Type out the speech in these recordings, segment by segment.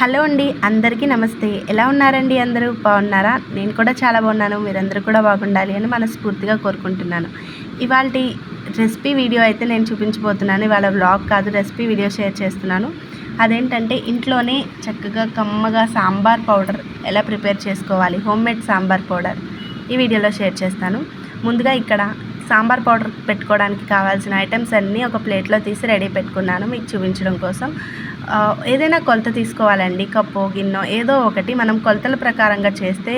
Hello అండి అందరికీ నమస్తే ఎలా ఉన్నారండి అందరూ బాగున్నారా నేను కూడా చాలా బాగున్నాను మీరందరూ కూడా బాగుండాలి అని మనస్ఫూర్తిగా కోరుకుంటున్నాను ఇవాళ రెసిపీ వీడియో అయితే నేను చూపించబోతున్నాను ఇవాళ బ్లాగ్ కాదు రెసిపీ వీడియో షేర్ చేస్తున్నాను అదేంటంటే ఇంట్లోనే చక్కగా కమ్మగా సాంబార్ పౌడర్ ఎలా ప్రిపేర్ చేసుకోవాలి హోమ్ మేడ్ సాంబార్ పౌడర్ ఈ వీడియోలో షేర్ చేస్తాను ముందుగా ఇక్కడ సాంబార్ పౌడర్ పెట్టుకోవడానికి కావాల్సిన ఐటమ్స్ అన్నీ ఒక ప్లేట్లో తీసి రెడీ పెట్టుకున్నాను మీకు చూపించడం కోసం ఏదైనా కొలత తీసుకోవాలండి కప్పు గిన్నె ఏదో ఒకటి మనం కొలతల ప్రకారంగా చేస్తే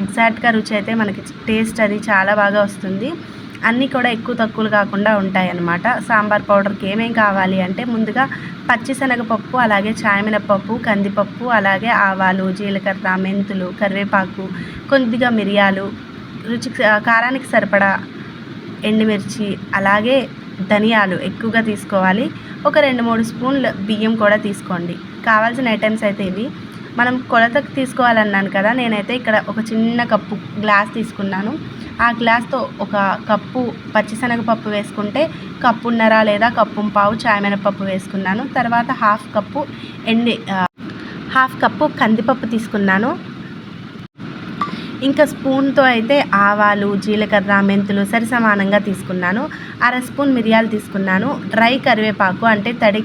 ఎగ్జాక్ట్గా రుచి అయితే మనకి టేస్ట్ అది చాలా బాగా వస్తుంది అన్నీ కూడా ఎక్కువ తక్కువలు కాకుండా ఉంటాయన్నమాట సాంబార్ పౌడర్కి ఏమేం కావాలి అంటే ముందుగా పచ్చిశనగపప్పు అలాగే చాయమినపప్పు కందిపప్పు అలాగే ఆవాలు జీలకర్ర మెంతులు కరివేపాకు కొద్దిగా మిరియాలు రుచికి కారానికి సరిపడా ఎండుమిర్చి అలాగే ధనియాలు ఎక్కువగా తీసుకోవాలి ఒక రెండు మూడు స్పూన్లు బియ్యం కూడా తీసుకోండి కావాల్సిన ఐటమ్స్ అయితే ఇవి మనం కొలతకు తీసుకోవాలన్నాను కదా నేనైతే ఇక్కడ ఒక చిన్న కప్పు గ్లాస్ తీసుకున్నాను ఆ గ్లాస్తో ఒక కప్పు పచ్చిశనగపప్పు వేసుకుంటే కప్పున్నర లేదా కప్పు పావు చాయమినపప్పు వేసుకున్నాను తర్వాత హాఫ్ కప్పు ఎండి హాఫ్ కప్పు కందిపప్పు తీసుకున్నాను ఇంకా స్పూన్తో అయితే ఆవాలు జీలకర్ర మెంతులు సరి సమానంగా తీసుకున్నాను అర స్పూన్ మిరియాలు తీసుకున్నాను డ్రై కరివేపాకు అంటే తడి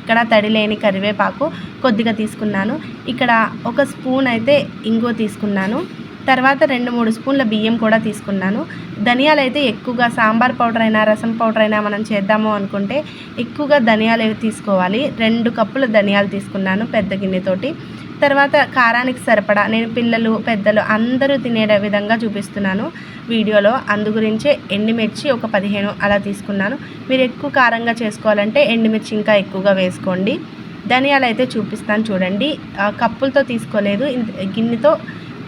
ఎక్కడ తడి లేని కరివేపాకు కొద్దిగా తీసుకున్నాను ఇక్కడ ఒక స్పూన్ అయితే ఇంగు తీసుకున్నాను తర్వాత రెండు మూడు స్పూన్ల బియ్యం కూడా తీసుకున్నాను ధనియాలు అయితే ఎక్కువగా సాంబార్ పౌడర్ అయినా రసం పౌడర్ అయినా మనం చేద్దాము అనుకుంటే ఎక్కువగా ధనియాలు తీసుకోవాలి రెండు కప్పుల ధనియాలు తీసుకున్నాను పెద్ద గిన్నెతోటి తర్వాత కారానికి సరిపడా నేను పిల్లలు పెద్దలు అందరూ తినే విధంగా చూపిస్తున్నాను వీడియోలో అందుగురించే ఎండుమిర్చి ఒక పదిహేను అలా తీసుకున్నాను మీరు ఎక్కువ కారంగా చేసుకోవాలంటే ఎండుమిర్చి ఇంకా ఎక్కువగా వేసుకోండి ధనియాలు అయితే చూపిస్తాను చూడండి కప్పులతో తీసుకోలేదు గిన్నెతో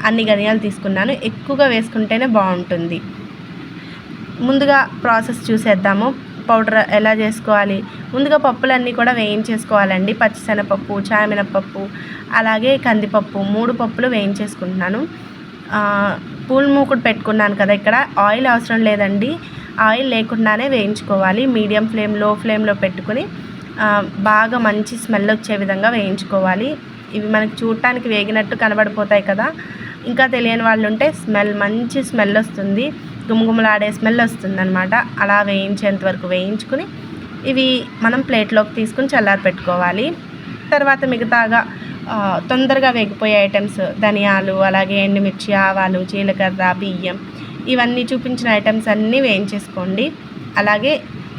అన్ని గనియాలు తీసుకున్నాను ఎక్కువగా వేసుకుంటేనే బాగుంటుంది ముందుగా ప్రాసెస్ చూసేద్దాము పౌడర్ ఎలా చేసుకోవాలి ముందుగా పప్పులన్నీ కూడా వేయించేసుకోవాలండి పచ్చిశనగపప్పు చాయమినపప్పు అలాగే కందిపప్పు మూడు పప్పులు వేయించేసుకుంటున్నాను పూల్ మూకుడు పెట్టుకున్నాను కదా ఇక్కడ ఆయిల్ అవసరం లేదండి ఆయిల్ లేకుండానే వేయించుకోవాలి మీడియం ఫ్లేమ్ లో ఫ్లేమ్లో పెట్టుకుని బాగా మంచి స్మెల్ వచ్చే విధంగా వేయించుకోవాలి ఇవి మనకి చూడటానికి వేగినట్టు కనబడిపోతాయి కదా ఇంకా తెలియని వాళ్ళు ఉంటే స్మెల్ మంచి స్మెల్ వస్తుంది గుమగుమలాడే స్మెల్ అనమాట అలా వేయించేంత వరకు వేయించుకుని ఇవి మనం ప్లేట్లోకి తీసుకుని చల్లారి పెట్టుకోవాలి తర్వాత మిగతాగా తొందరగా వేగిపోయే ఐటమ్స్ ధనియాలు అలాగే ఎండుమిర్చి ఆవాలు జీలకర్ర బియ్యం ఇవన్నీ చూపించిన ఐటమ్స్ అన్నీ వేయించేసుకోండి అలాగే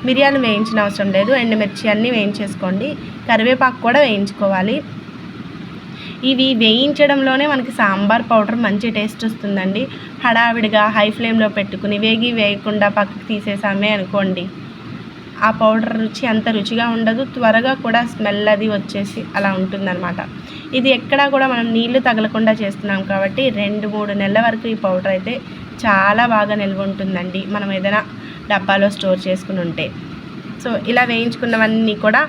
మిరియాలు వేయించిన అవసరం లేదు ఎండుమిర్చి అన్నీ వేయించేసుకోండి కరివేపాకు కూడా వేయించుకోవాలి ఇవి వేయించడంలోనే మనకి సాంబార్ పౌడర్ మంచి టేస్ట్ వస్తుందండి హడావిడిగా హై ఫ్లేమ్లో పెట్టుకుని వేగి వేయకుండా పక్కకు తీసేసామే అనుకోండి ఆ పౌడర్ రుచి అంత రుచిగా ఉండదు త్వరగా కూడా స్మెల్ అది వచ్చేసి అలా ఉంటుందన్నమాట ఇది ఎక్కడా కూడా మనం నీళ్లు తగలకుండా చేస్తున్నాం కాబట్టి రెండు మూడు నెలల వరకు ఈ పౌడర్ అయితే చాలా బాగా నిల్వ ఉంటుందండి మనం ఏదైనా డబ్బాలో స్టోర్ చేసుకుని ఉంటే సో ఇలా వేయించుకున్నవన్నీ కూడా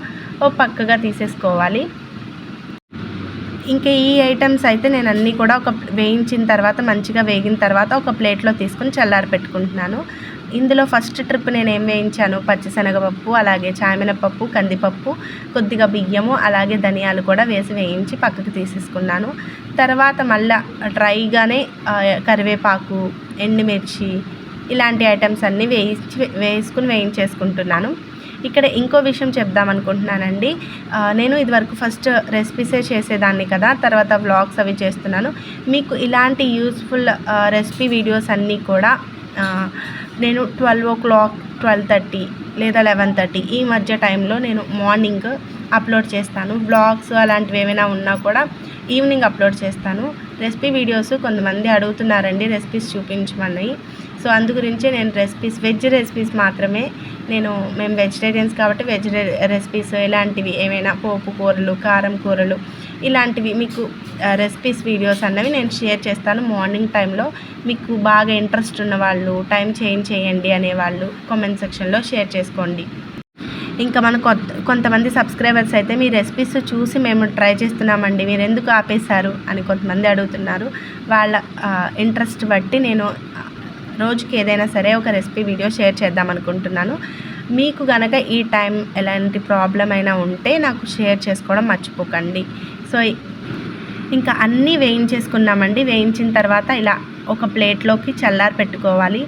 ఓ పక్కగా తీసేసుకోవాలి ఇంకా ఈ ఐటమ్స్ అయితే నేను అన్నీ కూడా ఒక వేయించిన తర్వాత మంచిగా వేగిన తర్వాత ఒక ప్లేట్లో తీసుకుని చల్లారి పెట్టుకుంటున్నాను ఇందులో ఫస్ట్ ట్రిప్ నేను ఏం వేయించాను పచ్చిశనగపప్పు అలాగే చామినపప్పు కందిపప్పు కొద్దిగా బియ్యము అలాగే ధనియాలు కూడా వేసి వేయించి పక్కకు తీసేసుకున్నాను తర్వాత మళ్ళీ డ్రైగానే కరివేపాకు ఎండుమిర్చి ఇలాంటి ఐటమ్స్ అన్నీ వేయించి వేసుకుని వేయించేసుకుంటున్నాను ఇక్కడ ఇంకో విషయం చెప్దాం అనుకుంటున్నానండి నేను ఇదివరకు ఫస్ట్ రెసిపీసే చేసేదాన్ని కదా తర్వాత వ్లాగ్స్ అవి చేస్తున్నాను మీకు ఇలాంటి యూస్ఫుల్ రెసిపీ వీడియోస్ అన్నీ కూడా నేను twelve o'clock twelve thirty లేదా లెవెన్ థర్టీ ఈ మధ్య టైంలో నేను మార్నింగ్ అప్లోడ్ చేస్తాను బ్లాగ్స్ అలాంటివి ఏమైనా ఉన్నా కూడా ఈవినింగ్ అప్లోడ్ చేస్తాను రెసిపీ వీడియోస్ కొంతమంది అడుగుతున్నారండి రెసిపీస్ చూపించమని సో అందు గురించి నేను రెసిపీస్ వెజ్ రెసిపీస్ మాత్రమే నేను మేము వెజిటేరియన్స్ కాబట్టి వెజ్ రెసిపీస్ ఇలాంటివి ఏమైనా పోపు కూరలు కారం కూరలు ఇలాంటివి మీకు రెసిపీస్ వీడియోస్ అన్నవి నేను షేర్ చేస్తాను మార్నింగ్ టైంలో మీకు బాగా ఇంట్రెస్ట్ ఉన్న వాళ్ళు టైం చేంజ్ చేయండి అనేవాళ్ళు కామెంట్ సెక్షన్లో షేర్ చేసుకోండి ఇంకా మన కొత్త కొంతమంది సబ్స్క్రైబర్స్ అయితే మీ రెసిపీస్ చూసి మేము ట్రై చేస్తున్నామండి మీరు ఎందుకు ఆపేశారు అని కొంతమంది అడుగుతున్నారు వాళ్ళ ఇంట్రెస్ట్ బట్టి నేను రోజుకి ఏదైనా సరే ఒక రెసిపీ వీడియో షేర్ చేద్దాం అనుకుంటున్నాను మీకు గనక ఈ టైం ఎలాంటి ప్రాబ్లం అయినా ఉంటే నాకు షేర్ చేసుకోవడం మర్చిపోకండి సో ఇంకా అన్నీ వేయించేసుకున్నామండి వేయించిన తర్వాత ఇలా ఒక ప్లేట్లోకి చల్లారి పెట్టుకోవాలి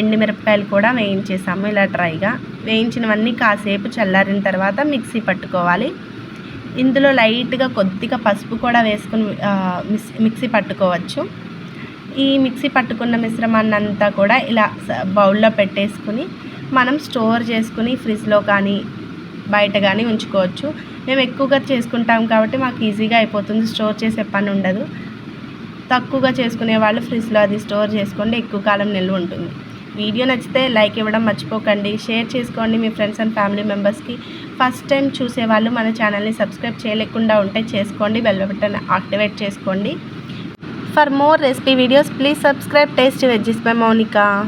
ఎండుమిరపకాయలు కూడా వేయించేసాము ఇలా డ్రైగా వేయించినవన్నీ కాసేపు చల్లారిన తర్వాత మిక్సీ పట్టుకోవాలి ఇందులో లైట్గా కొద్దిగా పసుపు కూడా వేసుకుని మిక్సీ పట్టుకోవచ్చు ఈ మిక్సీ పట్టుకున్న మిశ్రమాన్ని అంతా కూడా ఇలా బౌల్లో పెట్టేసుకుని మనం స్టోర్ చేసుకుని ఫ్రిడ్జ్లో కానీ బయట కానీ ఉంచుకోవచ్చు మేము ఎక్కువగా చేసుకుంటాం కాబట్టి మాకు ఈజీగా అయిపోతుంది స్టోర్ చేసే పని ఉండదు తక్కువగా చేసుకునే వాళ్ళు ఫ్రిడ్జ్లో అది స్టోర్ చేసుకోండి ఎక్కువ కాలం నిల్వ ఉంటుంది వీడియో నచ్చితే లైక్ ఇవ్వడం మర్చిపోకండి షేర్ చేసుకోండి మీ ఫ్రెండ్స్ అండ్ ఫ్యామిలీ మెంబర్స్కి ఫస్ట్ టైం చూసే వాళ్ళు మన ఛానల్ని సబ్స్క్రైబ్ చేయలేకుండా ఉంటే చేసుకోండి బెల్ బటన్ యాక్టివేట్ చేసుకోండి For more recipe videos, please subscribe Tasty Veggies by Monica.